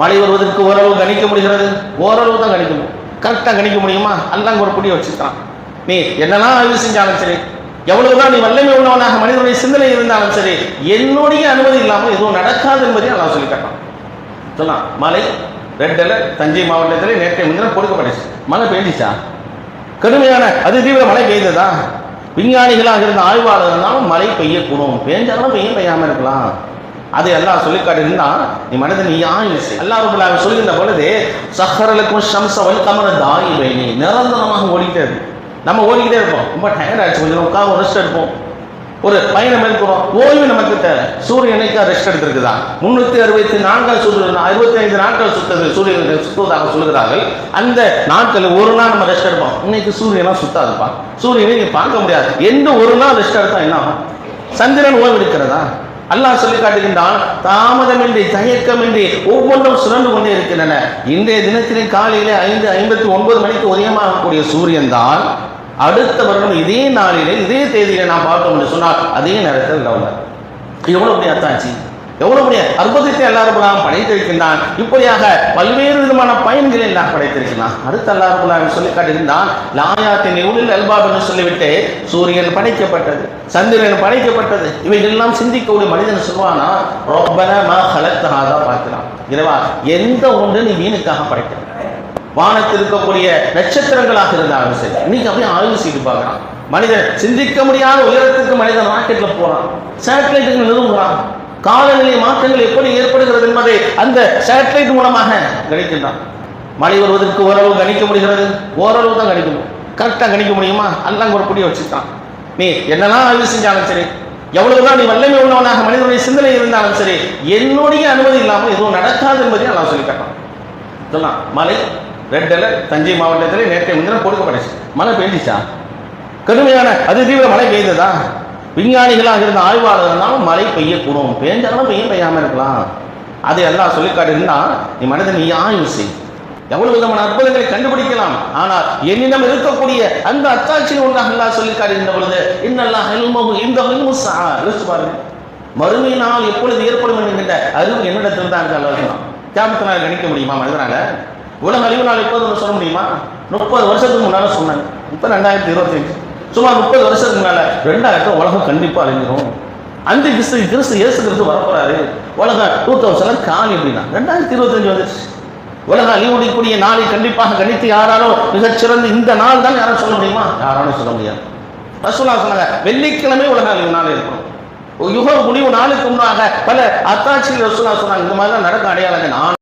மழை வருவதற்கு ஓரளவு கணிக்க முடிகிறது. ஓரளவு தான் கணிக்கணும் கரெக்டாக கணிக்க முடியுமா? அல்லாங்க ஒரு புடிய வச்சுக்கிறான் நீ என்னெல்லாம் ஆய்வு செஞ்சாலும் சரி எவ்வளவுதான் நீ வல்லமை உள்ளவனாக மனிதனுடைய சிந்தனை இருந்தாலும் சரி என்னுடைய அனுமதி இல்லாமல் எதுவும் நடக்காது என்பதையும் நான் சொல்லி காட்டான் சொல்லலாம் மழை ரெட்டில் தஞ்சை மாவட்டத்தில் நேற்றைய முன்தினம் கொடுக்கப்பட்டுச்சு. மழை பெய்ஞ்சிச்சா? கடுமையான அது தீவிர மழை பெய்ததா? விஞ்ஞானிகளாக இருந்த ஆய்வாளர்கள்னாலும் மழை பெய்யக்கூடும். பெய்ஞ்சாலும் பெய்யும் பெய்யாமல் இருக்கலாம். அது எல்லாம் சொல்லி காட்டியிருந்தா நீ மனதை நீ ஆய்வு எல்லாரும் அல்லாஹ் சொல்கின்ற பொழுது சஹரலுக்கும் ஷம்ச வல் கமர தாயி நீ நிரந்தரமாக ஓடிக்கிட்டே இருக்கும். நம்ம ஓடிக்கிட்டே இருப்போம். ரொம்ப டயர்ட் ஆயிடுச்சு. கொஞ்சம் உட்காந்து ரெஸ்ட் எடுப்போம். ஒரு பயணம் மேற்கொள்றோம் ஓய்வு நமக்கு தேவை. சூரியனுக்கு ரெஸ்ட் எடுத்திருக்குதா? முன்னூத்தி அறுபத்தி நான்கால் சூரியன் அறுபத்தி ஐந்து நாட்கள் சுத்தது சூரியன் சுத்துவதாக சொல்கிறார்கள் அந்த நாட்கள் ஒரு நாள் நம்ம ரெஸ்ட் எடுப்போம். இன்னைக்கு சூரியனா சுத்தாதுப்பா. சூரியனை நீங்க பார்க்க முடியாது. எந்த ஒரு நாள் ரெஸ்ட் எடுத்தா என்ன ஆகும்? சந்திரன் ஓய்வெடுக்கிறதா? அல்லாஹ் சொல்லி காட்டுகின்றான் தாமதமின்றி தயக்கமின்றி ஒவ்வொன்றும் சுரண்டு கொண்டே இருக்கின்றன. இன்றைய தினத்திலே காலையிலே ஐந்து ஐம்பத்தி ஒன்பது மணிக்கு உதயமாகக்கூடிய சூரியன் தான் அடுத்த வருடம் இதே நாளிலே இதே தேதியிலே நான் பார்த்தோம் என்று சொன்னால் அதே நேரத்தில் லவ்னர் எவ்வளவு பெரிய எவ்வளவு பெரிய அற்புதத்தை எல்லாரும் படைத்திருக்கின்றான்? இப்படியாக பல்வேறு விதமான பயன்களை எல்லாம் படைத்திருக்கிறான். அடுத்த அல்லாஹ் சொல்லி காட்டுகின்றான் லாயாத்தின் உளில் அல்பாப் என்று சொல்லிவிட்டு சூரியன் படைக்கப்பட்டது சந்திரன் படைக்கப்பட்டது. இவைகளெல்லாம் சிந்திக்கக்கூடிய மனிதன் சொல்வானா ரொப்பன மா தான் பார்க்கிறான். இரவா எந்த ஒன்று நீ மீனுக்காக படைக்கிறான் வானத்தில் இருக்கக்கூடிய நட்சத்திரங்களாக இருந்தாலும் சரி இன்னைக்கு அப்படியே ஆய்வு செய்து பார்க்கலாம் மனிதன் சிந்திக்க முடியாத உயரத்துக்கு மனிதன் ராக்கெட்ல போறான். சேட்டலைட்டுக்கு நிறுவுகிறான். காலநிலை மாற்றங்கள் எப்படி ஏற்படுகிறது என்பதை அந்த சேட்டலைட் மூலமாக கணிக்கின்றான். மழை வருவதற்கு ஓரளவு கணிக்க முடிகிறது. ஓரளவு தான் கணிக்கணும் கரெக்டாக கணிக்க முடியுமா? அல்லாங்க ஒரு புடிய வச்சுட்டான் நீ என்னெல்லாம் ஆய்வு செஞ்சாலும் சரி எவ்வளவுதான் நீ வல்லமை உள்ளவனாக மனிதனுடைய சிந்தனை இருந்தாலும் சரி என்னுடைய அனுமதி இல்லாமல் எதுவும் நடக்காது என்பதையும் நான் சொல்லி காட்டான் இதெல்லாம் மழை ரெட் அலர்ட் தஞ்சை மாவட்டத்தில் நேற்றைய முன்தினம் கொடுக்கப்பட்டுச்சு. மழை பெய்ஞ்சிச்சா? கடுமையான அது தீவிர மழை பெய்ததா? விஞ்ஞானிகளாக இருந்த ஆய்வாளர்கள்னாலும் மழை பெய்யக்கூடும். பெய்ஞ்சாலும் பெய்யும் பெய்யாமல் இருக்கலாம். அதை எல்லாம் சொல்லி காட்டியிருந்தா நீ மனதை நீ ஆய்வு செய். எவ்வளவு விதமான அற்புதங்களை கண்டுபிடிக்கலாம். ஆனால் என்னிடம் இருக்கக்கூடிய அந்த அத்தாட்சியில் ஒன்றாக அல்லா சொல்லி காட்டுகின்ற பொழுது இன்னெல்லாம் ஹெல்மகு இந்த ஹெல்மு பாருங்க. மறுமையினால் எப்பொழுது ஏற்படும் என்கின்ற அறிவு என்னிடத்தில் தான் இருக்கு அல்லாஹ் கணிக்க முடியுமா மனிதனால? உலக அறிவு நாள் எப்போது சொல்ல முடியுமா? முப்பது வருஷத்துக்கு முன்னால சொன்னாங்க இப்போ ரெண்டாயிரத்தி இருபத்தஞ்சு சுமார் முப்பது வருஷத்துக்கு முன்னால ரெண்டாயிரம் உலகம் கண்டிப்பா அழிஞ்சிரும். அந்த கிறிஸ்து கிறிஸ்து இயேசு கிறிஸ்து வரப்போறாரு. உலகம் டூ தௌசண்ட் காலி அப்படின்னா ரெண்டாயிரத்தி இருபத்தஞ்சு வந்துச்சு. உலக அழிவுடையக்கூடிய நாளை கண்டிப்பாக கணித்து யாராலும் மிகச்சிறந்த இந்த நாள் தான் யாரும் சொல்ல முடியுமா? யாராலும் சொல்ல முடியாது. ரசூலா சொன்னாங்க வெள்ளிக்கிழமை உலக அழிவு நாள் இருக்கும் யுக முடிவு நாளுக்கு முன்னாக பல அத்தாட்சிகள் ரசூலா சொன்னாங்க இந்த மாதிரி தான் நடக்க அடையாளங்க. நான்